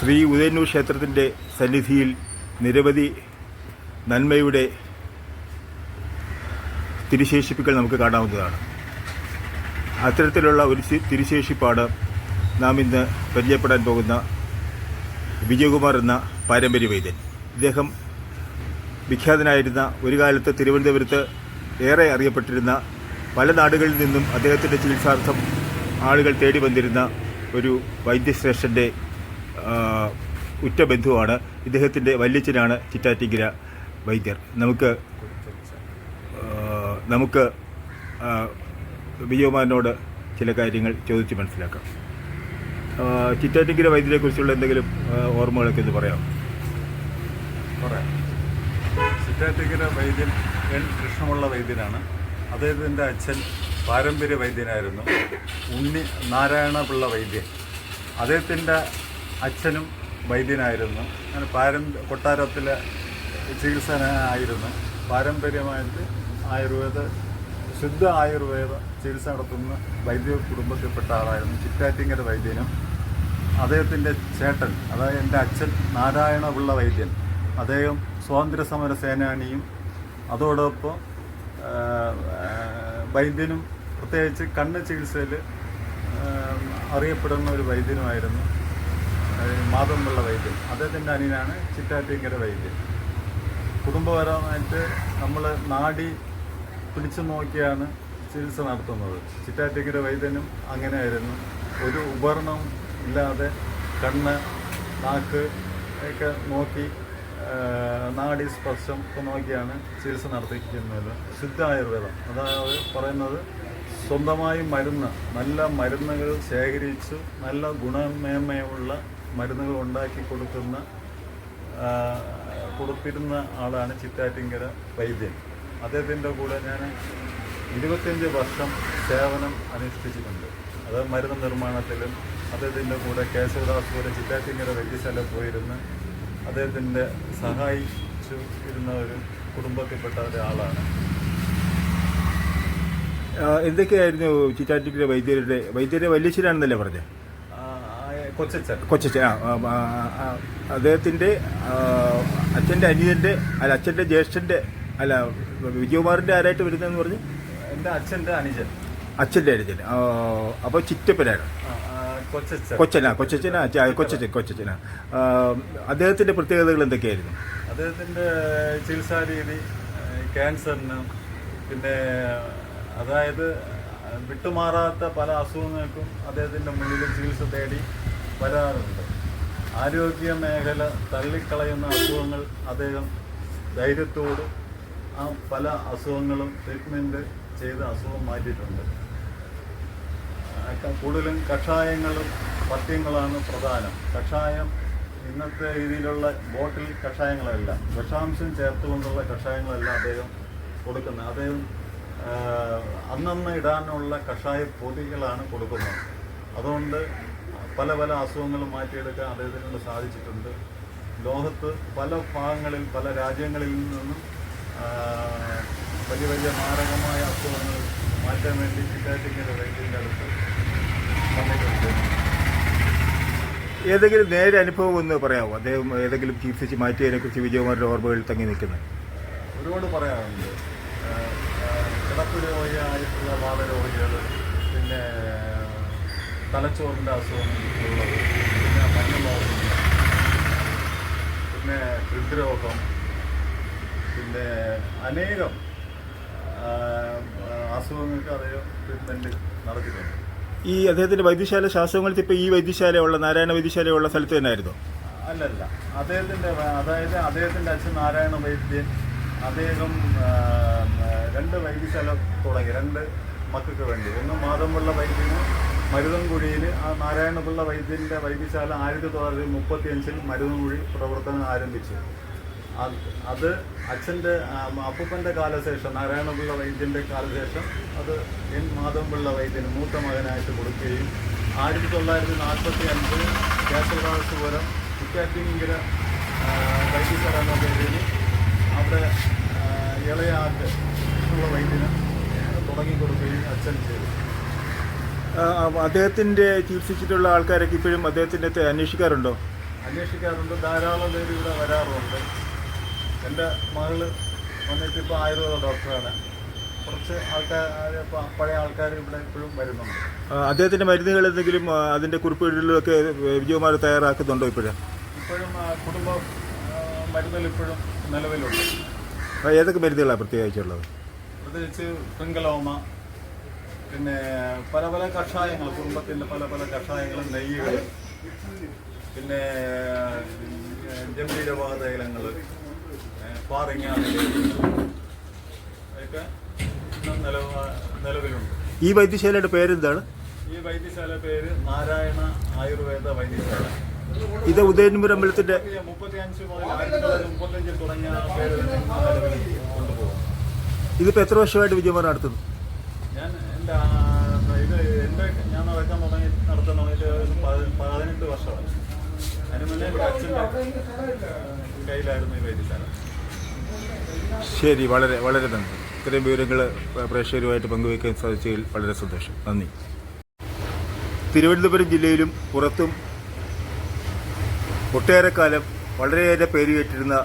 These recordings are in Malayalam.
ശ്രീ ഉദയന്നൂർ ക്ഷേത്രത്തിന്റെ സന്നിധിയിൽ നിരവധി നന്മയുടെ തിരുശേഷിപ്പുകൾ നമുക്ക് കാണാവുന്നതാണ്. അത്തരത്തിലുള്ള ഒരു തിരിശേഷിപ്പാണ് നാം ഇന്ന് പരിചയപ്പെടാൻ പോകുന്ന വിജയകുമാർ എന്ന പാരമ്പര്യ വൈദ്യൻ. ഇദ്ദേഹം വിഖ്യാതനായിരുന്ന ഒരു കാലത്ത് തിരുവനന്തപുരത്ത് ഏറെ അറിയപ്പെട്ടിരുന്ന പല നാടുകളിൽ നിന്നും അദ്ദേഹത്തിന്റെ ചികിത്സാർത്ഥം ആളുകൾ തേടി വന്നിരുന്ന ഒരു വൈദ്യശ്രേഷ്ഠന്റെ ഉറ്റ ബന്ധുവാണ് ഇദ്ദേഹത്തിന്റെ വല്യച്ഛനാണ് ചിറ്റാറ്റിങ്കര വൈദ്യർ. നമുക്ക് നമുക്ക് വിജയകുമാരനോട് ചില കാര്യങ്ങൾ ചോദിച്ച് മനസ്സിലാക്കാം. ചിറ്റാറ്റിങ്കര വൈദ്യരെക്കുറിച്ചുള്ള എന്തെങ്കിലും ഓർമ്മകളൊക്കെ ഒന്ന് പറയാം പറയാം. ചിറ്റാറ്റിക്കര വൈദ്യൻ എൻ കൃഷ്ണമുള്ള വൈദ്യനാണ്. അദ്ദേഹത്തിന്റെ അച്ഛൻ പാരമ്പര്യ വൈദ്യനായിരുന്നു. ഉണ്ണി നാരായണപിള്ള വൈദ്യൻ. അദ്ദേഹത്തിന്റെ അച്ഛനും വൈദ്യനായിരുന്നു. അങ്ങനെ പാരമ്പ കൊട്ടാരത്തിലെ ചികിത്സനായിരുന്നു. പാരമ്പര്യമായിട്ട് ആയുർവേദ ശുദ്ധ ആയുർവേദ ചികിത്സ നടത്തുന്ന വൈദ്യ കുടുംബത്തിൽപ്പെട്ട ആളായിരുന്നു ചിറ്റാറ്റിങ്ങര വൈദ്യനും അദ്ദേഹത്തിന്റെ ചേട്ടൻ അതായത് എന്റെ അച്ഛൻ നാരായണപിള്ള വൈദ്യൻ. അദ്ദേഹം സ്വാതന്ത്ര്യ സമര സേനാനിയും അതോടൊപ്പം വൈദ്യനും പ്രത്യേകിച്ച് കണ്ണ് ചികിത്സയിൽ അറിയപ്പെടുന്ന ഒരു വൈദ്യനുമായിരുന്നു. ആ, മാധവൻപിള്ള വൈദ്യൻ അദ്ദേഹത്തിന്റെ അനിയനാണ് ചിറ്റാറ്റിങ്കര വൈദ്യൻ. കുടുംബപരമായിട്ട് നമ്മൾ നാടി പിടിച്ചു നോക്കിയാണ് ചികിത്സ നടത്തുന്നത്. ചിറ്റാറ്റിക്കര വൈദ്യനും അങ്ങനെയായിരുന്നു. ഒരു ഉപകരണം ഇല്ലാതെ കണ്ണ് നാക്ക് ഒക്കെ നോക്കി നാടി സ്പർശം ഒക്കെ നോക്കിയാണ് ചികിത്സ നടത്തിക്കുന്നത് ശുദ്ധ ആയുർവേദം. അതായത് പറയുന്നത്. സ്വന്തമായി മരുന്ന് നല്ല മരുന്നുകൾ ശേഖരിച്ചു നല്ല ഗുണമേന്മയുള്ള മരുന്നുകൾ ഉണ്ടാക്കി കൊടുക്കുന്ന കൊടുത്തിരുന്ന ആളാണ് ചിറ്റാറ്റിങ്കര വൈദ്യൻ. അദ്ദേഹത്തിന്റെ കൂടെ ഞാൻ ഇരുപത്തിയഞ്ച് വർഷം സേവനം അനുഷ്ഠിച്ചിട്ടുണ്ട്. അത് മരുന്ന് നിർമ്മാണത്തിലും അദ്ദേഹത്തിന്റെ കൂടെ കേശവദാസ്പുരം ചിറ്റാറ്റിങ്കര വൈദ്യശാല പോയിരുന്ന് അദ്ദേഹത്തിന്റെ സഹായിച്ചു ഇരുന്ന ഒരു കുടുംബത്തിൽപ്പെട്ട ഒരാളാണ്. എന്തൊക്കെയായിരുന്നു ചിറ്റാറ്റിക്കര വൈദ്യരുടെ വൈദ്യരെ വല്യച്ഛനാണെന്നല്ലേ പറഞ്ഞത് കൊച്ചച്ഛൻ. ആ അദ്ദേഹത്തിന്റെ അച്ഛന്റെ അനിയന്റെ അല്ല അച്ഛന്റെ ജ്യേഷ്ഠന്റെ അല്ല വിജയകുമാറിന്റെ ആരായിട്ട് വരുന്നതെന്ന് പറഞ്ഞ്? എന്റെ അച്ഛന്റെ അനുജൻ? അച്ഛന്റെ അനുജൻ അപ്പോൾ ചിറ്റപ്പനാണ്. കൊച്ചനാ കൊച്ചനാ കൊച്ചച്ചൻ കൊച്ചനാ അദ്ദേഹത്തിന്റെ പ്രത്യേകതകൾ എന്തൊക്കെയായിരുന്നു? അദ്ദേഹത്തിന്റെ ചികിത്സാ രീതി ഏഹ്, ക്യാൻസറിന് പിന്നെ അതായത് വിട്ടുമാറാത്ത പല അസുഖങ്ങൾക്കും അദ്ദേഹത്തിന്റെ മുന്നിൽ ചികിത്സ തേടി വരാറുണ്ട്. ആരോഗ്യ മേഖല തള്ളിക്കളയുന്ന അസുഖങ്ങൾ അദ്ദേഹം ധൈര്യത്തോട് ആ പല അസുഖങ്ങളും ട്രീറ്റ്മെന്റ് ചെയ്ത് അസുഖം മാറ്റിയിട്ടുണ്ട്. കൂടുതലും കഷായങ്ങളും പഥ്യങ്ങളാണ് പ്രധാനം. കഷായം ഇന്നത്തെ രീതിയിലുള്ള ബോട്ടിൽ കഷായങ്ങളല്ല വിഷാംശം ചേർത്തുകൊണ്ടുള്ള കഷായങ്ങളല്ല അദ്ദേഹം കൊടുക്കുന്നത്. അദ്ദേഹം അന്നന്ന് ഇടാനുള്ള കഷായ പൊതികളാണ് കൊടുക്കുന്നത്. അതുകൊണ്ട് പല പല അസുഖങ്ങളും മാറ്റിയെടുക്കാൻ അദ്ദേഹത്തിന് കൊണ്ട് സാധിച്ചിട്ടുണ്ട്. ലോകത്ത് പല ഭാഗങ്ങളിൽ പല രാജ്യങ്ങളിൽ നിന്നും വലിയ വലിയ മാരകമായ അസുഖങ്ങൾ മാറ്റാൻ വേണ്ടി ചിത്രത്തിന്റെ വൈദ്യന്റെ അടുത്ത് ഏതെങ്കിലും നേരെ അനുഭവം ഒന്ന് പറയാമോ? അദ്ദേഹം ഏതെങ്കിലും ചികിത്സിച്ച് മാറ്റിയതിനെക്കുറിച്ച് വിജയകുമാരുടെ ഓർമ്മകളിൽ തങ്ങി നിൽക്കുന്നത് ഒരുപാട് പറയാറുണ്ട്. കിടപ്പ് രോഗിയായിട്ടുള്ള വാതരോഗികൾ പിന്നെ തലച്ചോറിന്റെ അസുഖം ഉള്ളത്. പിന്നെ മഞ്ഞമോഹം പിന്നെ ഹൃദ്രോഗം പിന്നെ അനേകം അസുഖങ്ങൾക്ക് അദ്ദേഹം ട്രീറ്റ്മെന്റ് നടത്തിയിട്ടുണ്ട്. ഈ അദ്ദേഹത്തിന്റെ വൈദ്യശാല ശാസ്ത്രങ്ങളിൽ ഇപ്പോൾ ഈ വൈദ്യശാലയുള്ള നാരായണ വൈദ്യശാലയുള്ള സ്ഥലത്ത് തന്നെയായിരുന്നു? അല്ലല്ല. അദ്ദേഹത്തിന്റെ അതായത് അദ്ദേഹത്തിന്റെ അച്ഛൻ നാരായണ വൈദ്യൻ അദ്ദേഹം രണ്ട് വൈദ്യശാല തുടങ്ങി. രണ്ട് മക്കൾക്ക് വേണ്ടി. ഒന്ന് മാതമ്പുള്ള വൈദ്യന് മരുതൻകുഴിയിൽ ആ നാരായണപിള്ള വൈദ്യന്റെ വൈദ്യശാല ആയിരത്തി തൊള്ളായിരത്തി മുപ്പത്തി അഞ്ചിൽ മരുതൻകുഴി പ്രവർത്തനം ആരംഭിച്ചു. അത് അത് അച്ഛന്റെ അപ്പൂപ്പന്റെ കാലശേഷം നാരായണപിള്ള വൈദ്യന്റെ കാലശേഷം അത് എൻ മാധവൻപിള്ള വൈദ്യന് മൂത്ത മകനായിട്ട് കൊടുക്കുകയും ആയിരത്തി തൊള്ളായിരത്തി നാൽപ്പത്തി അഞ്ചിൽ കേശവദാസപുരം കുറ്റാറ്റിങ്കര വൈദ്യശാല എന്ന പേരിൽ അവിടെ ഇളയാറ്റ് ഉള്ള വൈദ്യന് തുടങ്ങിക്കൊടുക്കുകയും അച്ഛൻ ചെയ്തു. അദ്ദേഹത്തിന്റെ ചികിത്സിച്ചിട്ടുള്ള ആൾക്കാരൊക്കെ ഇപ്പോഴും അദ്ദേഹത്തിന്റെ അടുത്ത് അന്വേഷിക്കാറുണ്ടോ? അന്വേഷിക്കാറുണ്ട്. ധാരാളം പേര് ഇവിടെ വരാറുണ്ട്. എന്റെ മകൾ വന്നിട്ട് ഇപ്പോൾ ആയുർവേദ ഡോക്ടറാണ്. കുറച്ച് ആൾക്കാർ പഴയ ആൾക്കാർ ഇവിടെ ഇപ്പോഴും വരുന്നുണ്ട്. അദ്ദേഹത്തിന്റെ മരുന്നുകൾ എന്തെങ്കിലും അതിന്റെ കുറിപ്പുകളിലൊക്കെ വിജയകുമാർ തയ്യാറാക്കുന്നുണ്ടോ ഇപ്പോഴും? ഇപ്പോഴും കുടുംബ മരുന്നുകൾ ഇപ്പോഴും നിലവിലുണ്ട്. ഏതൊക്കെ മരുന്നുകളാണ് പ്രത്യേകിച്ചുള്ളത്? പ്രത്യേകിച്ച് പിങ്കലോമ പിന്നെ പല പല കഷായങ്ങൾ കുടുംബത്തിന്റെ പല പല കഷായങ്ങളും നെയ്യുകൾ പിന്നെ ജമ്പീര വാതകങ്ങൾ പാറിങ്ങ ഒക്കെ നിലവിലുണ്ട്. ഈ വൈദ്യശാലയുടെ പേരെന്താണ്? ഈ വൈദ്യശാല പേര് നാരായണ ആയുർവേദ വൈദ്യശാല. ഇത് ഉദയൻപുരം അമ്പലത്തിന്റെ ഇതിപ്പോ എത്ര വർഷമായിട്ട് വിജയമാർ നടത്തുന്നു? ശരി വളരെ വളരെ നന്ദി. ഇത്രയും വിവരങ്ങൾ പ്രേക്ഷകരുമായിട്ട് പങ്കുവയ്ക്കാൻ സാധിച്ചതിൽ വളരെ സന്തോഷം. നന്ദി. തിരുവനന്തപുരം ജില്ലയിലും പുറത്തും ഒട്ടേറെ കാലം വളരെയേറെ പേര് കേട്ടിരുന്ന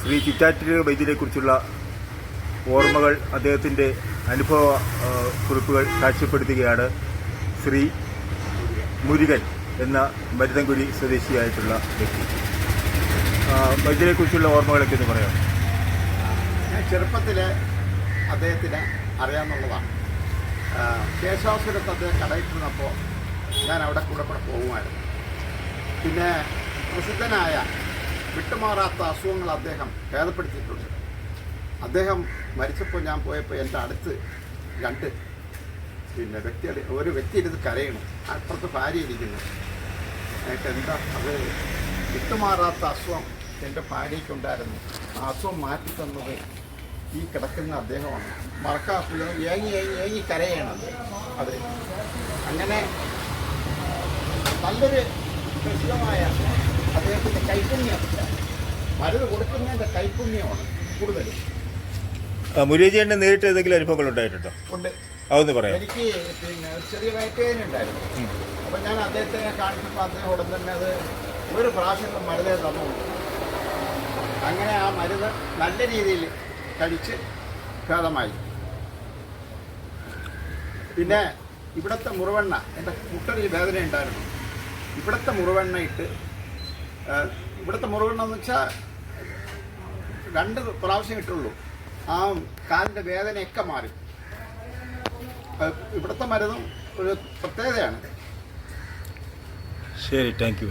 ശ്രീ ചിറ്റാറ്റിലെ വൈദ്യരെക്കുറിച്ചുള്ള ഓർമ്മകൾ അദ്ദേഹത്തിന്റെ അനുഭവ കുറിപ്പുകൾ കാഴ്ചപ്പെടുത്തുകയാണ് ശ്രീ മുരുകൻ എന്ന മരുതൻകുഴി സ്വദേശിയായിട്ടുള്ള വ്യക്തി. വൈദ്യരെക്കുറിച്ചുള്ള ഓർമ്മകളൊക്കെ ഒന്ന് പറയാം ഞാൻ ചെറുപ്പത്തിൽ അദ്ദേഹത്തിന് അറിയാമെന്നുള്ളതാണ്. കേശവാസുരത്ത് അദ്ദേഹം കടയിട്ടിരുന്നപ്പോൾ ഞാൻ അവിടെ കൂടെ കൂടെ പോകുമായിരുന്നു. പിന്നെ പ്രസിദ്ധനായ വിട്ടുമാറാത്ത അസുഖങ്ങൾ അദ്ദേഹം ഭേദപ്പെടുത്തിയിട്ടുണ്ട്. അദ്ദേഹം മരിച്ചപ്പോൾ ഞാൻ പോയപ്പോൾ എന്റെ അടുത്ത് രണ്ട് പിന്നെ വ്യക്തികൾ ഒരു വ്യക്തി ഇരുന്ന് കരയണം. അപ്പുറത്ത് ഭാര്യ ഇരിക്കുന്നു. എന്നിട്ട് എന്താ അത് വിട്ടുമാറാത്ത അസുഖം എന്റെ ഭാര്യയ്ക്കുണ്ടായിരുന്നു ആ അസുഖം മാറ്റി തന്നത് ഈ കിടക്കുന്ന അദ്ദേഹമാണ്. മറക്കാപ്പില്ല ഏങ്ങി ഏങ്ങി ഏങ്ങി കരയാണ് അത്. അങ്ങനെ നല്ലൊരു പ്രസിദ്ധമായ അദ്ദേഹത്തിന്റെ കൈപുണ്യം മരുന്ന് കൊടുക്കുന്നതിന്റെ കൈപുണ്യമാണ് കൂടുതലും. ആ, മുരളീജേട്ടന് നേരിട്ട് ഏതെങ്കിലും അനുഭവങ്ങൾ ഉണ്ടായിട്ടുണ്ടോ? ഉണ്ട്. അതൊന്ന് പറയാം എനിക്ക് പിന്നെ ഒരു ചെറിയ വയറ്റുവേദന ഉണ്ടായിരുന്നു. അപ്പം ഞാൻ അദ്ദേഹത്തിനെ കാണിച്ചപ്പോൾ അദ്ദേഹം ഉടൻ തന്നെ അത് ഒരു പ്രാവശ്യം മരുന്ന് തന്നു അങ്ങനെ ആ മരുന്ന് നല്ല രീതിയിൽ കഴിച്ച് ഭേദമായി പിന്നെ ഇവിടുത്തെ മുറിവെണ്ണ എന്റെ മുട്ടറിൽ വേദന ഉണ്ടായിരുന്നു. ഇവിടുത്തെ മുറിവെണ്ണ ഇട്ട് ഇവിടുത്തെ മുറിവെണ്ണ എന്ന് വെച്ചാൽ രണ്ട് പ്രാവശ്യം ഇട്ടുള്ളൂ. ആ കാലിന്റെ വേദനയൊക്കെ മാറി. ഇവിടുത്തെ മരുന്നും ഒരു പ്രത്യേകതയാണ്. ശരി താങ്ക് യു